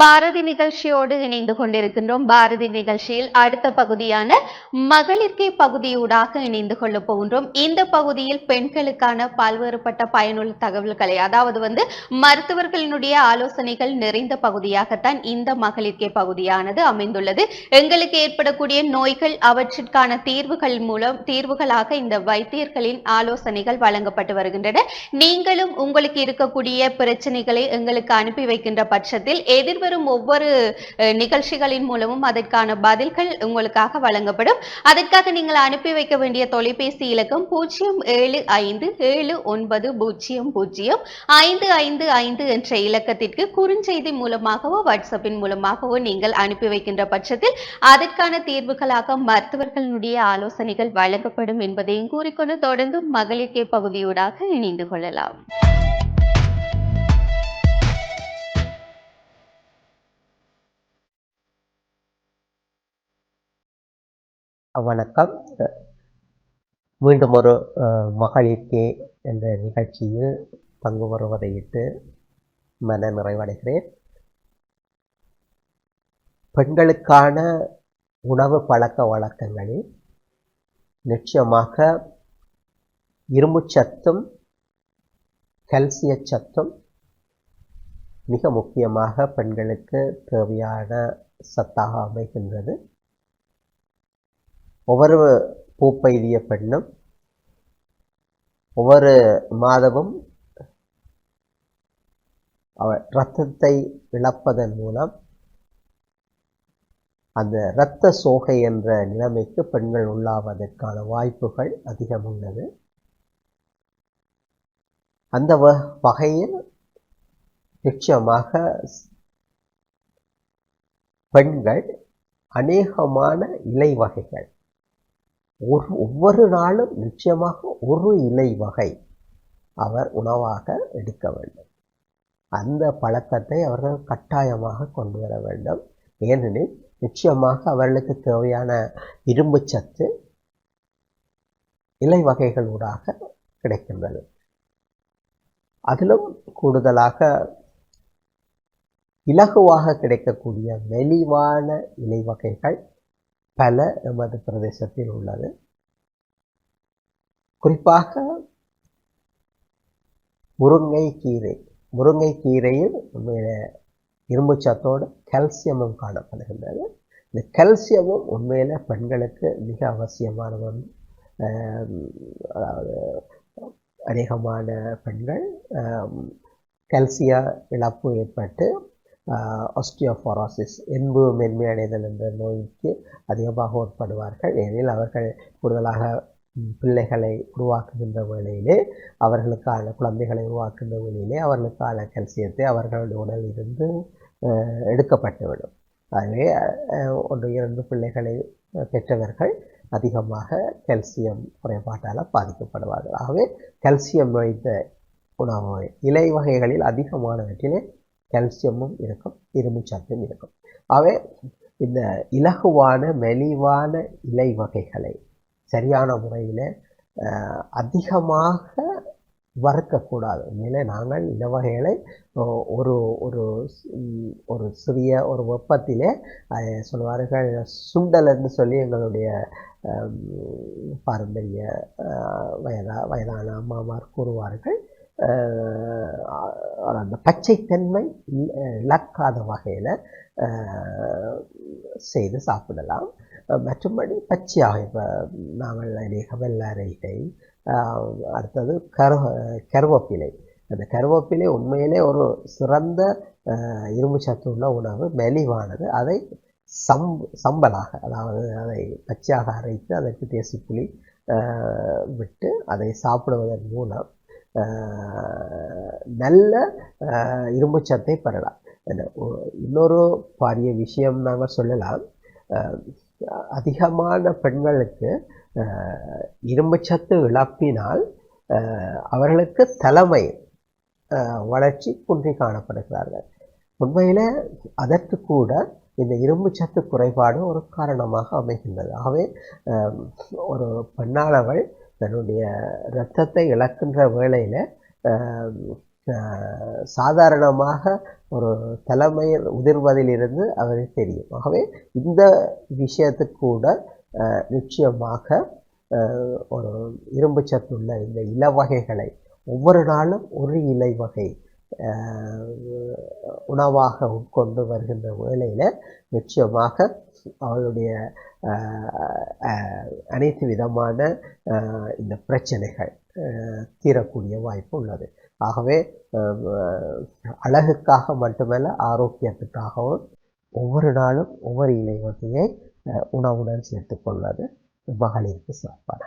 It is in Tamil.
பாரதி நிகழ்ச்சியோடு இணைந்து கொண்டிருக்கின்றோம். பாரதி நிகழ்ச்சியில் அடுத்த பகுதியான மகளிர்கே பகுதியூடாக இணைந்து கொள்ள போகின்றோம். இந்த பகுதியில் பெண்களுக்கான பல்வேறுபட்ட பயனுள்ள தகவல்களை அதாவது வந்து மருத்துவர்களினுடைய ஆலோசனைகள் நிறைந்த பகுதியாகத்தான் இந்த மகளிர்கே பகுதியானது அமைந்துள்ளது. எங்களுக்கு ஏற்படக்கூடிய நோய்கள் அவற்றிற்கான தீர்வுகள் மூலம் தீர்வுகளாக இந்த வைத்தியர்களின் ஆலோசனைகள் வழங்கப்பட்டு வருகின்றன. நீங்களும் உங்களுக்கு இருக்கக்கூடிய பிரச்சனைகளை எங்களுக்கு அனுப்பி வைக்கின்ற பட்சத்தில் நடைபெறும் ஒவ்வொரு நிகழ்ச்சிகளின் மூலமும் அதற்கான பதில்கள் உங்களுக்காக வழங்கப்படும். அதற்காக நீங்கள் அனுப்பி வைக்க வேண்டிய தொலைபேசி இலக்கம் பூஜ்ஜியம் ஏழு ஐந்து ஏழு ஒன்பது பூஜ்ஜியம் பூஜ்ஜியம் ஐந்து ஐந்து ஐந்து என்ற இலக்கத்திற்கு குறுஞ்செய்தி மூலமாகவோ வாட்ஸ்அப்பின் மூலமாகவோ நீங்கள் அனுப்பி வைக்கின்ற பட்சத்தில் அதற்கான தீர்வுகளாக மருத்துவர்களுடைய ஆலோசனைகள் வழங்கப்படும் என்பதையும் கூறிக்கொண்டு தொடர்ந்து மகளிர் கே பகுதியூடாக இணைந்து கொள்ளலாம். வணக்கம். மீண்டும் ஒரு மகளிர்கே என்ற நிகழ்ச்சியில் பங்கு வருவதையிட்டு மன நிறைவடைகிறேன். பெண்களுக்கான உணவு பழக்க வழக்கங்களில் நிச்சயமாக இரும்புச்சத்தும் கல்சிய சத்தும் மிக முக்கியமாக பெண்களுக்கு தேவையான சத்தாக அமைகின்றது. ஒவ்வொரு பூப்பெய்திய பெண்ணும் ஒவ்வொரு மாதமும் அவள் இரத்தத்தை இழப்பதன் மூலம் அந்த இரத்த சோகை என்ற நிலைமைக்கு பெண்கள் உள்ளாவதற்கான வாய்ப்புகள் அதிகம் உள்ளது. அந்த வ- வகையில் நிச்சயமாக பெண்கள் அநேகமான இலை வகைகள் ஒரு ஒவ்வொரு நாளும் நிச்சயமாக ஒரு இலை வகை அவர் உணவாக எடுக்க வேண்டும். அந்த பழக்கத்தை அவர்கள் கட்டாயமாக கொண்டு வர வேண்டும். ஏனெனில் நிச்சயமாக அவர்களுக்கு தேவையான இரும்பு சத்து இலை வகைகளூடாக கிடைக்கின்றது. அதிலும் கூடுதலாக இலகுவாக கிடைக்கக்கூடிய மெலிவான இலை வகைகள் பல எமது பிரதேசத்தில் உள்ளது. குறிப்பாக முருங்கை கீரை முருங்கை கீரையில் உண்மையில இரும்பு சத்தோடு கால்சியமும் காணப்படுகின்றது. இந்த கால்சியமும் உண்மையில் பெண்களுக்கு மிக அவசியமானது வந்து அதாவது அநேகமான பெண்கள் கல்சிய இழப்பு ஏற்பட்டு ஆஸ்டியோஃபோரோசிஸ் என்பு மென்மையடைதல் என்ற நோய்க்கு அதிகமாக உட்படுவார்கள். ஏனெனில் அவர்கள் கூடுதலாக பிள்ளைகளை உருவாக்குகின்ற வேளையிலே அவர்களுக்கான குழந்தைகளை உருவாக்குகின்ற வேளையிலே அவர்களுக்கான கல்சியத்தை அவர்களுடைய உடலில் இருந்து எடுக்கப்பட்டுவிடும் ஆகவே ஒன்று இரண்டு பிள்ளைகளை பெற்றவர்கள் அதிகமாக கல்சியம் குறைபாட்டால் பாதிக்கப்படுவார்கள். ஆகவே கல்சியம் வைத்த உணவு இலை வகைகளில் அதிகமானவற்றிலே கால்சியமும் இருக்கும் இரும்புச்சத்தும் இருக்கும். அவை இந்த இலகுவான மெலிவான இலை வகைகளை சரியான முறையில் அதிகமாக வறுக்கக்கூடாது. உண்மையிலே நாங்கள் இந்த வகைகளை ஒரு ஒரு ஒரு சிறிய ஒரு வெப்பத்திலே அதை சொல்வார்கள் சுண்டல் என்று சொல்லி எங்களுடைய பாரம்பரிய வயதா வயதான அம்மாமார் கூறுவார்கள். அந்த பச்சைத்தன்மை இ- இழக்காத வகையில் செய்து சாப்பிடலாம். மற்றும்படி பச்சையாக இப்போ நாங்கள் அநேக வெள்ளரைகை அடுத்தது கரு கருவேப்பிலை. அந்த கருவேப்பிலை உண்மையிலே ஒரு சிறந்த இரும்பு சத்து உள்ள உணவு மெலிவானது. அதை சம் சம்பலாக அதாவது அதை பச்சையாக அரைத்து அதற்கு தேசிப்புளி விட்டு அதை சாப்பிடுவதன் மூலம் நல்ல இரும்பு சத்தை பெறலாம். என்ன, இன்னொரு பாரிய விஷயம் நாங்கள் சொல்லலாம். அதிகமான பெண்களுக்கு இரும்புச்சத்து இழப்பினால் அவர்களுக்கு தலைமை வளர்ச்சி குன்றி காணப்படுகிறார்கள். உண்மையில் அதற்கு கூட இந்த இரும்புச்சத்து குறைபாடு ஒரு காரணமாக அமைகின்றது. ஆகவே ஒரு பெண்ணானவள் தன்னுடைய இரத்தத்தை இழக்கின்ற வேளையில் சாதாரணமாக ஒரு தலைமையில் உதிர்வதிலிருந்து அவருக்கு தெரியும். ஆகவே இந்த விஷயத்துக்கூட நிச்சயமாக ஒரு இரும்பு சத்துள்ள இந்த இலவகைகளை ஒவ்வொரு நாளும் ஒரு இலை வகை உணவாக உட்கொண்டு வருகின்ற வேளையில் நிச்சயமாக அவளுடைய அனைத்து விதமான இந்த பிரச்சனைகள் தீரக்கூடிய வாய்ப்பு உள்ளது. ஆகவே அழகுக்காக மட்டுமல்ல ஆரோக்கியத்துக்காகவும் ஒவ்வொரு நாளும் ஒவ்வொரு இலை வகையை உணவுடன் சேர்த்துக்கொள்வது மகளிருக்கு சிறப்பான